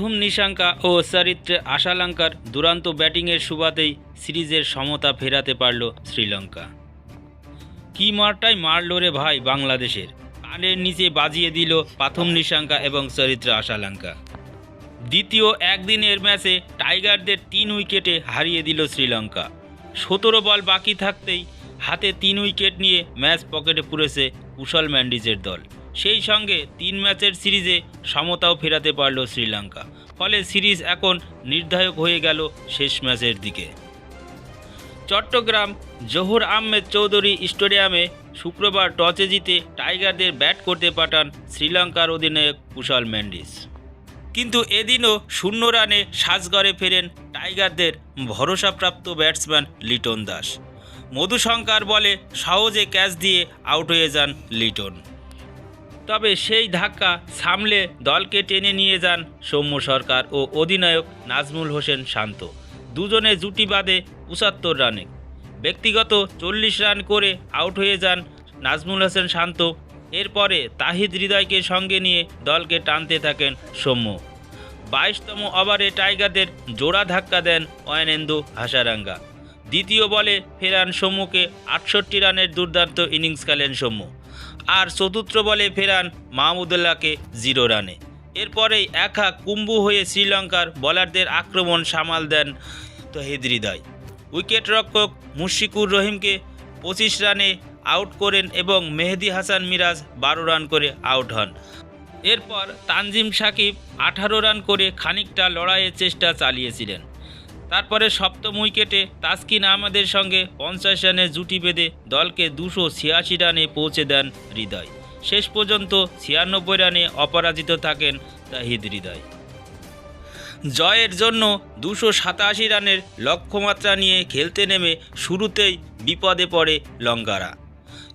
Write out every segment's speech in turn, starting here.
Pathum Nissanka ও চরিত্রে আশালঙ্কার দুরান্ত ব্যাটিংয়ের সুবাদেই সিরিজের সমতা ফেরাতে পারল শ্রীলঙ্কা। কি মারটাই মারল রে ভাই বাংলাদেশের? কানের নিচে বাজিয়ে দিল প্রথম নিশাঙ্কা এবং চরিত্র আশালঙ্কা। দ্বিতীয় একদিনের ম্যাচে টাইগারদের তিন উইকেটে হারিয়ে দিল শ্রীলঙ্কা। সতেরো বল বাকি থাকতেই হাতে তিন উইকেট নিয়ে ম্যাচ পকেটে পুরেছে কুশল ম্যান্ডিজের দল। সেই সঙ্গে তিন ম্যাচের সিরিজে সমতাও ফেরাতে পারল শ্রীলঙ্কা। ফলে সিরিজ এখন নির্ধারক হয়ে গেল শেষ ম্যাচের দিকে। চট্টগ্রাম জহুর আহমেদ চৌধুরী স্টেডিয়ামে শুক্রবার টসে জিতে টাইগারদের ব্যাট করতে পাঠান শ্রীলঙ্কার অধিনায়ক কুশল ম্যান্ডিস কিন্তু এদিনও শূন্য রানে সাজগড়ে ফেরেন টাইগারদের ভরসাপ্রাপ্ত ব্যাটসম্যান লিটন দাস। মধুশঙ্কার বলে সহজে ক্যাচ দিয়ে আউট হয়ে যান লিটন। তবে সেই ধাক্কা সামলে দলকে টেনে নিয়ে যান সৌম্য সরকার ও অধিনায়ক নাজমুল হোসেন শান্ত। দুজনে জুটি বাঁধে পঁচাত্তর রানে। ব্যক্তিগত চল্লিশ রান করে আউট হয়ে যান নাজমুল হোসেন শান্ত। এরপরে তাহিদ হৃদয়কে সঙ্গে নিয়ে দলকে টানতে থাকেন সৌম্য। বাইশতম ওভারে টাইগারদের জোড়া ধাক্কা দেন অয়নেন্দু হাসারাঙ্গা। দ্বিতীয় বলে ফেরান সৌম্যকে আটষট্টি রানের দুর্দান্ত ইনিংস খেলেন সৌম্য। আর চতুর্থ বলে ফেরান মাহমুদুল্লাহকে জিরো রানে। এরপরেই একা কুম্বু হয়ে শ্রীলঙ্কার বলারদের আক্রমণ সামাল দেন তহিদ হৃদয়। উইকেট রক্ষক মুশিকুর রহিমকে পঁচিশ রানে আউট করেন এবং মেহেদি হাসান মিরাজ বারো রান করে আউট হন। এরপর তানজিম সাকিব আঠারো রান করে খানিকটা লড়াইয়ের চেষ্টা চালিয়েছিলেন। তারপরে সপ্তম উইকেটে তাসকিন আহমেদের সঙ্গে পঞ্চাশ রানের জুটি বেঁধে দলকে দুশো ছিয়াশি রানে পৌঁছে দেন হৃদয়। শেষ পর্যন্ত ছিয়ানব্বই রানে অপরাজিত থাকেন তাহিদ হৃদয়। জয়ের জন্য দুশো সাতাশি রানের লক্ষ্যমাত্রা নিয়ে খেলতে নেমে শুরুতেই বিপদে পড়ে লঙ্কারা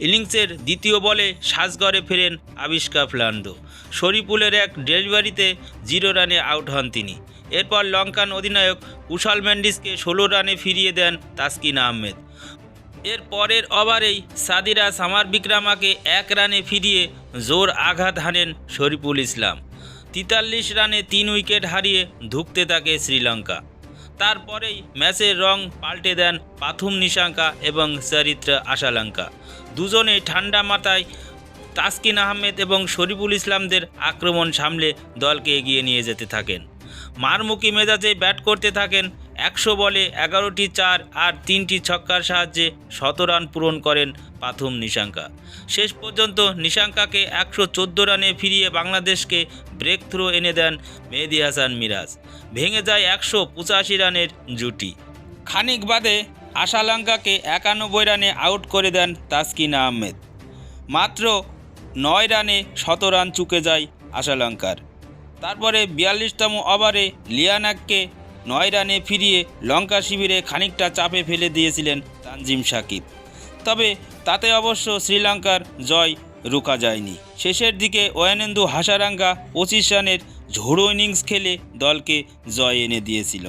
ইনিংসের দ্বিতীয় বলে সাজগড়ে ফেরেন আবিষ্কার ফ্লান্ডো। শরীফুলের এক ডেলিভারিতে জিরো রানে আউট হন তিনি। এরপর লঙ্কান অধিনায়ক কুশাল ম্যান্ডিসকে ষোলো রানে ফিরিয়ে দেন তাসকিন আহমেদ। এর পরের ওভারেই সাদিরা সামার বিক্রামাকে এক রানে ফিরিয়ে জোর আঘাত হানেন শরীফুল ইসলাম। তিতাল্লিশ রানে তিন উইকেট হারিয়ে ধুঁকতে থাকে শ্রীলঙ্কা। তারপরেই ম্যাচের রং পাল্টে দেন পাথুম নিশাঙ্কা এবং চরিত্র আশালঙ্কা। দুজনে ঠান্ডা মাথায় তাসকিন আহমেদ এবং শরীফুল ইসলামদের আক্রমণ সামলে দলকে এগিয়ে নিয়ে যেতে থাকেন। মারমুখী মেজাজে ব্যাট করতে থাকেন। একশো বলে এগারোটি চার আর তিনটি ছক্কার সাহায্যে শত রান পূরণ করেন পাথুম নিশাঙ্কা। শেষ পর্যন্ত নিশাঙ্কাকে একশো চোদ্দ রানে ফিরিয়ে বাংলাদেশকে ব্রেক থ্রো এনে দেন মেহেদি হাসান মিরাজ। ভেঙে যায় একশো পঁচাশি রানের জুটি। খানিক বাদে আশালঙ্কাকে একানব্বই রানে আউট করে দেন তাসকিন আহমেদ। মাত্র নয় রানে শত রান চুকে যায় আশালঙ্কার। তারপরে বিয়াল্লিশতম ওভারে লিয়ানাককে নয় রানে ফিরিয়ে লঙ্কা শিবিরে খানিকটা চাপে ফেলে দিয়েছিলেন তানজিম সাকিব। তবে তাতে অবশ্য শ্রীলঙ্কার জয় রুকা যায়নি। শেষের দিকে ওয়ানেন্দু হাসারাঙ্গা পঁচিশ রানের ঝোড়ো ইনিংস খেলে দলকে জয় এনে দিয়েছিল।